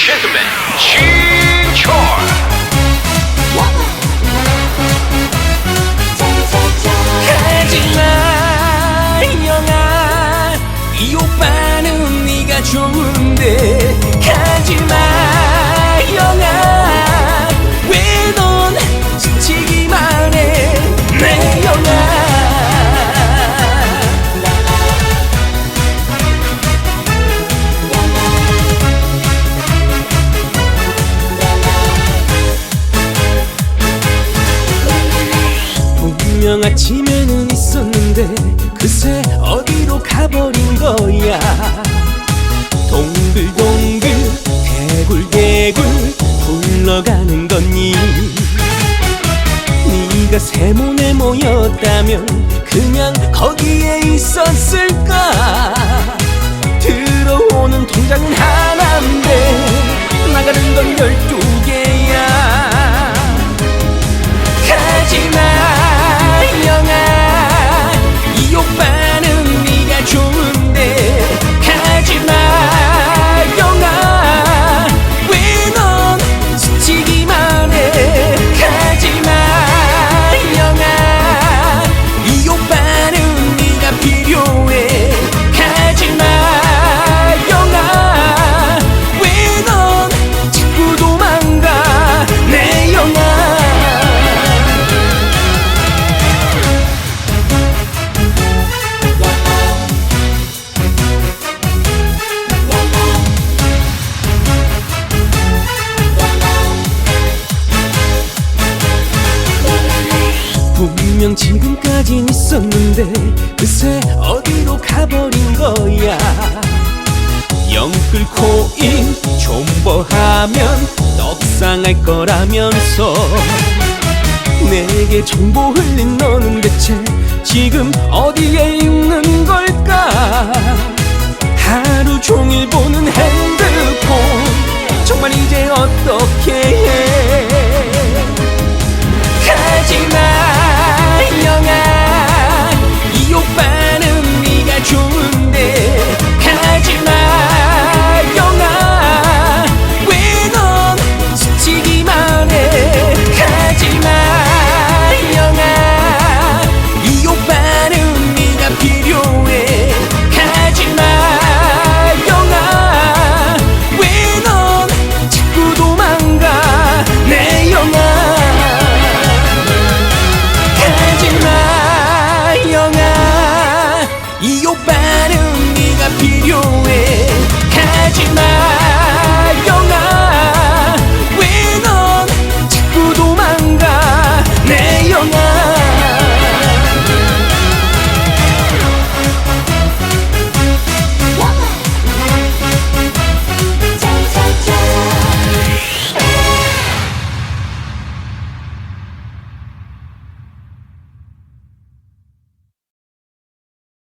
gentlemen, Gene Char. 분명 아침에는 있었는데 그새 어디로 가버린 거야? 동글동글 개굴개굴 굴러가는 거니? 네가 세모네 모였다면 그냥 거기에 있었을까 분명 지금까진 있었는데 그새 어디로 가버린 거야? 영끌 코인 존버하면 떡상할 거라면서 내게 정보 흘린 너는 대체 지금 어디에 있는 걸까? 하루 종일 핸 your back.